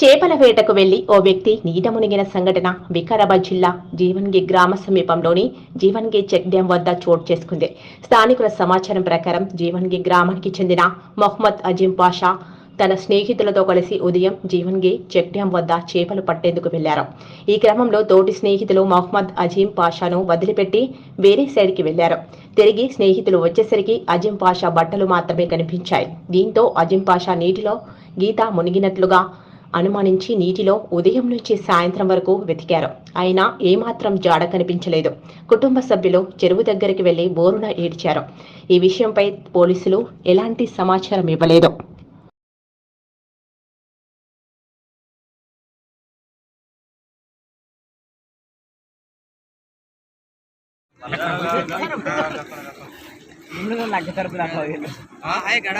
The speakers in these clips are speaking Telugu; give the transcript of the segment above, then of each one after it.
చేపల వేటకు వెళ్ళి ఓ వ్యక్తి నీట మునిగిన సంఘటన వికారాబాద్ జిల్లా జీవన్గి గ్రామ సమీపంలోని జీవన్గి చెక్ డ్యాం వద్ద చోటు చేసుకుంది. స్థానికుల సమాచారం ప్రకారం జీవన్గి గ్రామానికి చెందిన మొహమ్మద్ అజీం పాషా తన స్నేహితులతో కలిసి ఉదయం జీవన్గి చెక్ డ్యాం వద్ద చేపలు పట్టేందుకు వెళ్ళారు. ఈ క్రమంలో తోటి స్నేహితులు మహమ్మద్ అజీం పాషాను వదిలిపెట్టి వేరే సైడ్కి వెళ్ళారు. తిరిగి స్నేహితులు వచ్చేసరికి అజీం పాషా బట్టలు మాత్రమే కనిపించాయి. దీంతో అజీం పాషా నీటిలో గీత మునిగినట్లుగా అనుమానించి నీటిలో ఉదయం నుంచి సాయంత్రం వరకు వెతికారు. అయినా ఏమాత్రం జాడ కనిపించలేదు. కుటుంబ సభ్యులు చెరువు దగ్గరికి వెళ్ళి బోరున ఏడ్చారు. ఈ విషయంపై పోలీసులు ఎలాంటి సమాచారం ఇవ్వలేదు. గడ.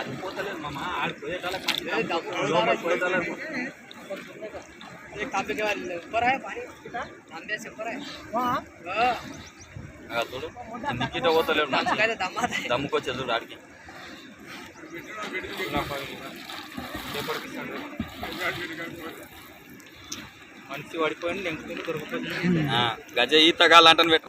ఆడిపోతలేదు మామ ఆడిపోయేటాలకు కాఫీ ऊपर దమ్ముకు వచ్చేది ఆడికి మనిషి పడిపోయింది దొరుకుతుంది గజ ఈ తగాలంటే పెట్టు.